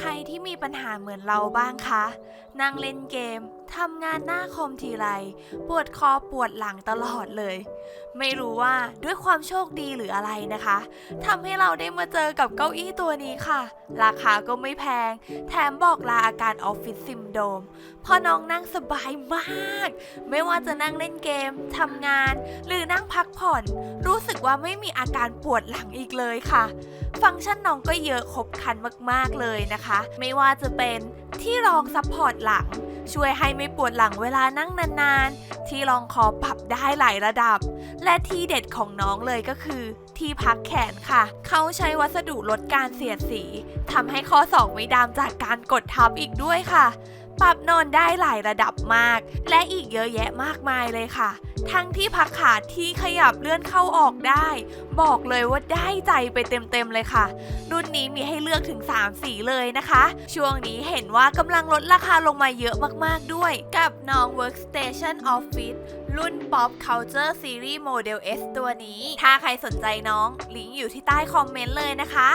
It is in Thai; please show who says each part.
Speaker 1: ใครที่มีปัญหาเหมือนเราบ้างคะ นั่งเล่นเกมทำงานหน้าคอมทีไร ปวดคอปวดหลังตลอดเลย ไม่รู้ว่าด้วยความโชคดีหรืออะไรนะคะทำให้เราได้มาเจอกับเก้าอี้ตัวนี้ค่ะ ราคาก็ไม่แพง แถมบอกลาอาการออฟฟิศซิมโดมพอน้องนั่งสบายมาก ไม่ว่าจะนั่งเล่นเกมทำงาน หรือนั่งพักผ่อน รู้สึกว่าไม่มีอาการปวดหลังอีกเลยค่ะ ฟังก์ชันน้องก็เยอะครบครันมากๆเลยนะคะ ไม่ว่าจะเป็นที่รองซัพพอร์ตหลัง ช่วยให้ไม่ปวดหลังเวลานั่งนานๆ ที่รองคอปรับได้หลายระดับ และที่เด็ดของน้องเลยก็คือ ที่พักแขนค่ะ เขาใช้วัสดุลดการเสียดสีทำให้ข้อศอกไม่ดามจากการกดทับอีกด้วยค่ะ ปรับนอนได้หลายระดับมาก และอีกเยอะแยะมากมายเลยค่ะ ทั้งที่พักขาที่ขยับเลื่อนเข้าออกได้ บอกเลยว่าได้ใจไปเต็มๆเลยค่ะ รุ่นนี้มีให้เลือกถึง 3 สีเลยนะคะ ช่วงนี้เห็นว่ากำลังลดราคาลงมาเยอะมากๆด้วย กับน้อง Workstation Office รุ่น Pop Culture Series Model S ตัวนี้ ถ้าใครสนใจน้องลิงก์อยู่ที่ใต้คอมเมนต์เลยนะคะ